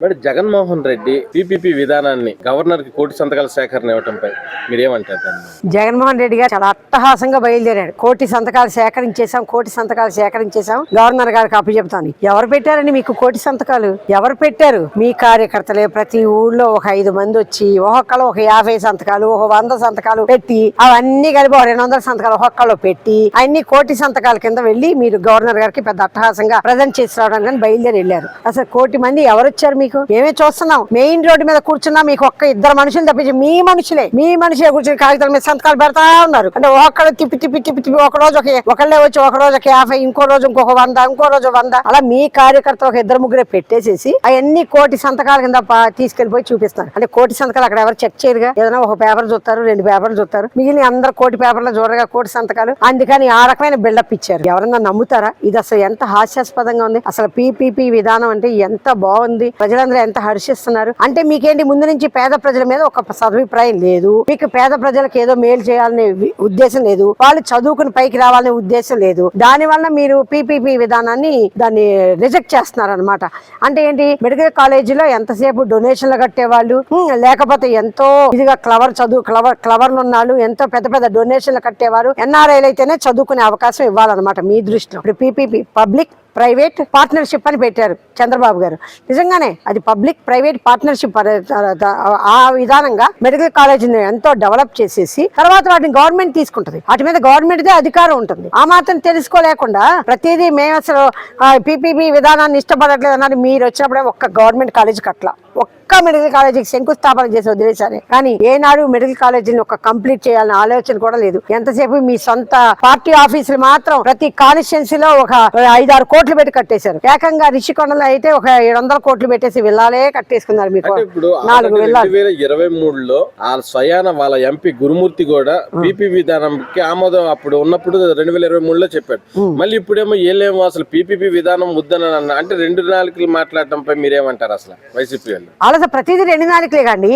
మరి జగన్మోహన్ రెడ్డి పీపీపీ విధానాన్ని గవర్నర్కి కోటి సంతకాల సేకరణ ఇవ్వటంపై మీరేమంటారు దాన్ని? జగన్మోహన్ రెడ్డి గారు చాలా అట్టహాసంగా బయలుదేరాడు కోటి సంతకాలు సేకరించేశాం కోటి సంతకాలు సేకరించేశాం. గవర్నర్ గారికి అప్పచెప్తాను ఎవరు పెట్టారండి మీకు కోటి సంతకాలు? ఎవరు పెట్టారు? మీ కార్యకర్తలే ప్రతి ఊళ్ళో ఒక ఐదు మంది వచ్చి ఒక్కొక్కరు ఒక యాభై సంతకాలు ఒక వంద సంతకాలు పెట్టి అవన్నీ కలిపి ఒక రెండు వందల సంతకాలు ఒక్కొక్కరు పెట్టి అన్ని కోటి సంతకాల కింద వెళ్ళి మీరు గవర్నర్ గారికి పెద్ద అట్టహాసంగా ప్రజెంట్ చేసి రావడానికి బయలుదేరి వెళ్ళారు. అసలు కోటి మంది ఎవరు వచ్చారు మీకు? మేమే చూస్తున్నాం మెయిన్ రోడ్డు మీద కూర్చున్నా మీకు ఒక్క ఇద్దరు మనుషులు తప్పించి మీ మనుషులే. మీ మనిషి కూర్చుని కాగితాల మీద సంతకాలు పెడతా ఉన్నారు. అంటే ఒక్కడ తిప్పి తిప్పి తిప్పి తిప్పి ఒక రోజు ఒక ఒకళ్ళే వచ్చి ఒక రోజు ఒక యాభై ఇంకో రోజు ఇంకొక వంద ఇంకో రోజు వంద. అలా మీ కార్యకర్తలు ఒక ఇద్దరు ముగ్గురే పెట్టేసేసి అవన్నీ కోటి సంతకాల కింద తీసుకెళ్ళిపోయి చూపిస్తారు అంటే కోటి సంతకాలు అక్కడ ఎవరు చెక్ చేయరుగా? ఏదైనా ఒక పేపర్ చూస్తారు రెండు పేపర్లు చూస్తారు. మిగిలిన అందరు కోటి పేపర్లు చూడగా కోటి సంతకాలు. అందుకని ఆ రకమైన బిల్డప్ ఇచ్చారు. ఎవరన్నా నమ్ముతారా? ఇది అసలు ఎంత హాస్యాస్పదంగా ఉంది. అసలు పీపీపీ విధానం అంటే ఎంత బాగుంది. ప్రజలందరూ ఎంత హర్షిస్తున్నారు? అంటే మీకేంటి ముందు నుంచి పేద ప్రజల మీద ఒక సదభిప్రాయం లేదు. మీకు పేద ప్రజలకు ఏదో మేలు చేయాలనే ఉద్దేశం లేదు. వాళ్ళు చదువుకుని పైకి రావాలనే ఉద్దేశం లేదు. దాని వలన మీరు పీపీపీ విధానాన్ని దాన్ని రిజెక్ట్ చేస్తున్నారు అనమాట అంటే ఏంటి? మెడికల్ కాలేజీలో ఎంతసేపు డొనేషన్లు కట్టేవాళ్ళు? లేకపోతే ఎంతో ఇదిగా క్లవర్ చదువు క్లవర్ క్లవర్ ఉన్నాళ్ళు ఎంతో పెద్ద పెద్ద డొనేషన్లు కట్టేవారు? ఎన్ఆర్ఐలు అయితేనే చదువుకునే అవకాశం ఇవ్వాలన్నమాట మీ దృష్టిలో. ఇప్పుడు పీపీపీ పబ్లిక్ ప్రైవేట్ పార్ట్నర్షిప్ అని పెట్టారు చంద్రబాబు గారు. నిజంగానే అది పబ్లిక్ ప్రైవేట్ పార్ట్నర్షిప్ ఆ విధానంగా మెడికల్ కాలేజీని ఎంతో డెవలప్ చేసేసి తర్వాత వాటిని గవర్నమెంట్ తీసుకుంటది. వాటి మీద గవర్నమెంట్ అధికారం ఉంటుంది. ఆ మాత్రం తెలుసుకోలేకుండా ప్రతిదీ మేము అసలు పీపీపీ విధానాన్ని ఇష్టపడట్లేదు అన్నది మీరు వచ్చినప్పుడే ఒక్క గవర్నమెంట్ కాలేజ్ కట్ల ఒక్క మెడికల్ కాలేజీకి శంకుస్థాపన చేసి వదిలేశారే కానీ ఏనాడు మెడికల్ కాలేజీని ఒక కంప్లీట్ చేయాలని ఆలోచన కూడా లేదు. ఎంతసేపు మీ సొంత పార్టీ ఆఫీసులు మాత్రం ప్రతి కాన్స్టిట్యున్సీలో ఒక ఐదారు కోట్లు పెట్టి కట్టేశారు. ఏకంగా రిషికొండలో అయితే ఒక ఏడు వందల కోట్లు పెట్టేసి విల్లాలే కట్టేసుకున్నారు మీకు. నాలుగు వేల ఇరవై మూడులో ఆ స్వయాన వాళ్ళ ఎంపీ గురుమూర్తి కూడా పీపీ విధానంకి ఆమోదం అప్పుడు ఉన్నప్పుడు రెండు వేల ఇరవై మూడులో చెప్పాడు. మళ్ళీ ఇప్పుడేమో ఏలేమో అసలు పీపీపీ విధానం వద్దని అన్న. అంటే రెండు నాలుగులు మాట్లాడటంపై మీరేమంటారు అసలు వైసీపీ వాళ్ళు? అసలు ప్రతిదీ రెండు నాలుగులే కండి.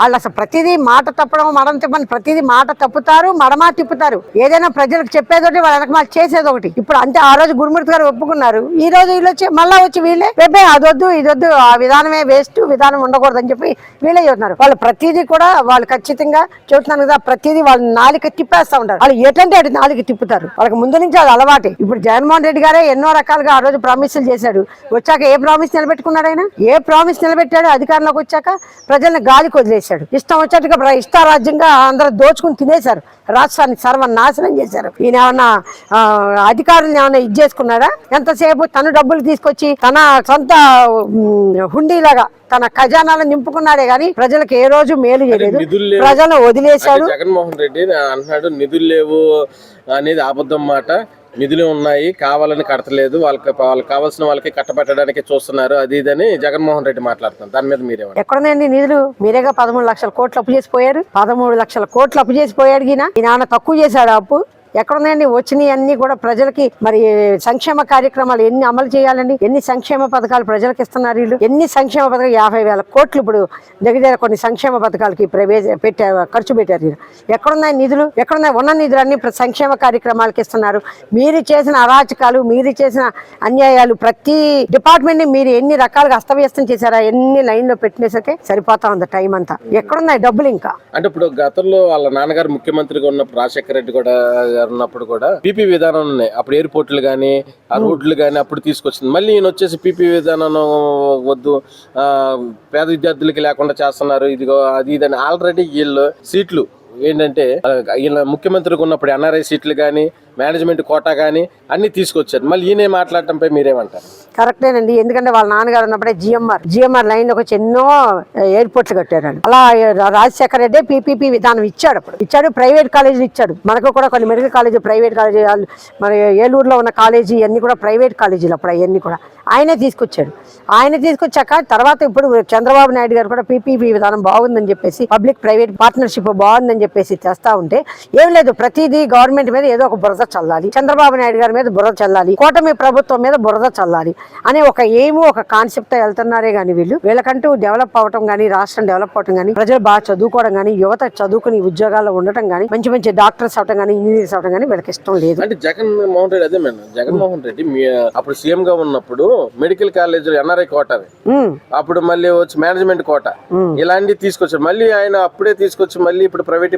వాళ్ళు అసలు ప్రతిదీ మాట తప్పడం మడం తిప్పని ప్రతిదీ మాట తప్పుతారు మడమా తిప్పుతారు. ఏదైనా ప్రజలకు చెప్పేదొకటి వాళ్ళ వెనక చేసేది ఒకటి ఇప్పుడు అంటే ఆ రోజు గురుమూర్తి గారు ఒప్పుకున్నారు. ఈ రోజు వీళ్ళు వచ్చి మళ్ళా వచ్చి వీళ్ళే రేపే అదొద్దు ఇదొద్దు ఆ విధానమే వేస్ట్ విధానం ఉండకూడదు అని చెప్పి వీళ్ళే చెబుతున్నారు. వాళ్ళు ప్రతిదీ కూడా వాళ్ళు ఖచ్చితంగా చెబుతున్నాను కదా ప్రతిదీ వాళ్ళు నాలుక తిప్పేస్తా ఉంటారు. వాళ్ళు ఎటంటే అటు నాలుగు తిప్పుతారు. వాళ్ళకి ముందు నుంచి అది అలవాటే. ఇప్పుడు జగన్మోహన్ రెడ్డి గారే ఎన్నో రకాలుగా ఆ రోజు ప్రామిసులు చేశాడు. వచ్చాక ఏ ప్రామిస్ నిలబెట్టుకున్నాడు ఆయన? ఏ ప్రామిస్ నిలబెట్టాడు? అధికారంలోకి వచ్చాక ప్రజల్ని గాలికి వదిలేశాడు. ఇష్టం వచ్చేట్టుగా ఇష్టారాజ్యంగా అందరూ దోచుకుని తినేశారు. రాష్ట్రాన్ని సర్వనాశనం చేశారు. ఈయన ఏమన్నా అధికారులను ఏమన్నా ఇది చేసుకున్నాడా? ఎంతసేపు తను డబ్బులు తీసుకొచ్చి తన సొంత హుండీలాగా తన ఖజానాలను నింపుకున్నాడే గాని ప్రజలకు ఏ రోజు మేలు చేయలేదు. ప్రజలను వదిలేశాడు. జగన్మోహన్ రెడ్డి అంటున్నాడు నిధులు లేవు అనేది అబద్ధం మాట. నిధులు ఉన్నాయి కావాలని కట్టలేదు వాళ్ళకి వాళ్ళకి కావాల్సిన వాళ్ళకి కట్టబెట్టడానికి చూస్తున్నారు. అది ఇదని జగన్మోహన్ రెడ్డి మాట్లాడుతున్నారు దాని మీద మీరేమంటారు? ఎక్కడున్నాయండి నిధులు? మీరేగా పదమూడు లక్షల కోట్లు అప్పు చేసి పోయారు? పదమూడు లక్షల కోట్లు అప్పు చేసి పోయాడు ఈయన. ఈ నాన్న తక్కువ చేశాడు అప్పు? ఎక్కడున్నాయండి వచ్చినాయి అన్ని కూడా ప్రజలకి మరి సంక్షేమ కార్యక్రమాలు ఎన్ని అమలు చేయాలండి? ఎన్ని సంక్షేమ పథకాలు ప్రజలకు ఇస్తున్నారు వీళ్ళు? ఎన్ని సంక్షేమ పథకాలు? యాభై వేల కోట్లు ఇప్పుడు దగ్గర కొన్ని సంక్షేమ పథకాలకి ప్రవేశ పెట్టారు ఖర్చు పెట్టారు వీళ్ళు. ఎక్కడున్నాయి నిధులు? ఎక్కడున్నాయి ఉన్న నిధులు అన్ని సంక్షేమ కార్యక్రమాలకి ఇస్తున్నారు. మీరు చేసిన అరాచకాలు మీరు చేసిన అన్యాయాలు ప్రతి డిపార్ట్మెంట్ని మీరు ఎన్ని రకాలుగా అస్తవ్యస్తం చేశారా? ఎన్ని లైన్లో పెట్టినేసరికి సరిపోతా ఉంది టైం అంతా. ఎక్కడున్నాయి డబ్బులు ఇంకా? అంటే ఇప్పుడు గతంలో వాళ్ళ నాన్నగారు ముఖ్యమంత్రిగా ఉన్నప్పుడు రాజశేఖర రెడ్డి కూడా గారు ఉన్నప్పుడు కూడా పీపీ విధానం ఉన్నాయి. అప్పుడు ఎయిర్పోర్ట్లు కానీ ఆ రోడ్లు కానీ అప్పుడు తీసుకొచ్చింది. మళ్ళీ ఈయన వచ్చేసి పీపీ విధానం వద్దు ఆ, పేద విద్యార్థులకి లేకుండా చేస్తున్నారు ఇదిగో అది ఇదని. ఆల్రెడీ వీళ్ళు సీట్లు ఏంటంటే ఈయన ముఖ్యమంత్రిగా ఉన్నప్పుడు ఎన్ఆర్ఐ సీట్లు కానీ మేనేజ్మెంట్ కోటా కానీ అన్ని తీసుకొచ్చారు. మళ్ళీ ఈయనే మాట్లాడటంపై మీరేమంటారు? కరెక్టేనండి. ఎందుకంటే వాళ్ళ నాన్నగారు ఉన్నప్పుడే జిఎంఆర్. జిఎంఆర్ లైన్లోకి వచ్చి ఎన్నో ఎయిర్పోర్ట్లు కట్టారు అలా రాజశేఖర రెడ్డి పీపీపీ విధానం ఇచ్చాడు అప్పుడు. ఇచ్చాడు ప్రైవేట్ కాలేజీలు ఇచ్చాడు. మనకు కూడా కొన్ని మెడికల్ కాలేజీ ప్రైవేట్ కాలేజీ మన ఏలూరులో ఉన్న కాలేజీ అన్ని కూడా ప్రైవేట్ కాలేజీలు అప్పుడు అవన్నీ కూడా. ఆయనే తీసుకొచ్చాడు. ఆయన తీసుకొచ్చాక తర్వాత ఇప్పుడు చంద్రబాబు నాయుడు గారు కూడా పీపీపీ విధానం బాగుందని చెప్పేసి పబ్లిక్ ప్రైవేట్ పార్ట్నర్షిప్ బాగుందని చెప్పేసి తెస్తా ఉంటే ఏం లేదు ప్రతిదీ గవర్నమెంట్ మీద ఏదో ఒక బురద చల్లాలి. చంద్రబాబు నాయుడు గారి మీద బురద చల్లాలి. కూటమి ప్రభుత్వం మీద బురద చల్లాలి అనే ఒక ఏమో ఒక కాన్సెప్ట్తో వెళ్తున్నారే గాని వీళ్ళు. వీళ్ళకంటూ డెవలప్ అవటం గానీ రాష్ట్రం డెవలప్ అవటం గానీ ప్రజలు బాగా చదువుకోవడం గానీ యువత చదువుకుని ఉద్యోగాల్లో ఉండటం గానీ మంచి మంచి డాక్టర్స్ అవటం గానీ ఇంజనీర్స్ అవటం గానీ వీళ్ళకి ఇష్టం లేదు. అంటే జగన్ మోహన్ రెడ్డి అదే మేడం. జగన్మోహన్ రెడ్డి అప్పుడు సీఎం గా ఉన్నప్పుడు మెడికల్ కాలేజ్ ఎన్ఆర్ఐ కోట అది. అప్పుడు మళ్ళీ వచ్చి మేనేజ్మెంట్ కోట. ఇలాంటివి తీసుకొచ్చారు. మళ్ళీ ఆయన అప్పుడే తీసుకొచ్చి మళ్ళీ ఇప్పుడు ప్రైవేట్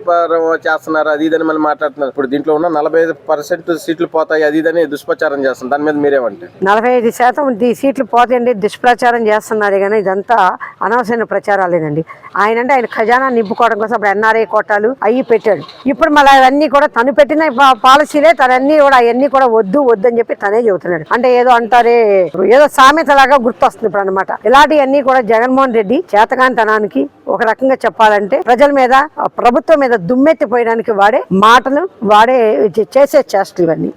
చేస్తున్నారు అది ఇదని మళ్ళీ మాట్లాడుతున్నారు. ఇప్పుడు దీంట్లో ఉన్న నలభై ఐదు పర్సెంట్ సీట్లు పోతాయి అది ఇదని దుష్ప్రచారం చేస్తున్నారు. దాని మీద మీరేమంటారు నలభై ఐదు శాతం ఈ సీట్లు పోతాయండి దుష్ప్రచారం చేస్తున్నారు. కానీ ఇదంతా అనవసరమైన ప్రచారాలేనండి. ఆయన అంటే ఆయన ఖజానా నింపుకోవడం కోసం అప్పుడు ఎన్ఆర్ఐ కోటాలు అయ్యి పెట్టాడు. ఇప్పుడు మళ్ళీ అవన్నీ కూడా తను పెట్టిన పాలసీలే తనన్నీ కూడా అవన్నీ కూడా వద్దు వద్దు అని చెప్పి తనే చెబుతున్నాడు. అంటే ఏదో అంటారే ఏదో సామెత లాగా గుర్తొస్తుంది ఇప్పుడు అనమాట ఇలాంటివన్నీ కూడా జగన్మోహన్ రెడ్డి చేతకాంతనానికి ఒక రకంగా చెప్పాలంటే ప్రజల మీద ప్రభుత్వం మీద దుమ్మెత్తిపోయడానికి వాడే మాటలు వాడే చేసే చేష్టలు ఇవన్నీ.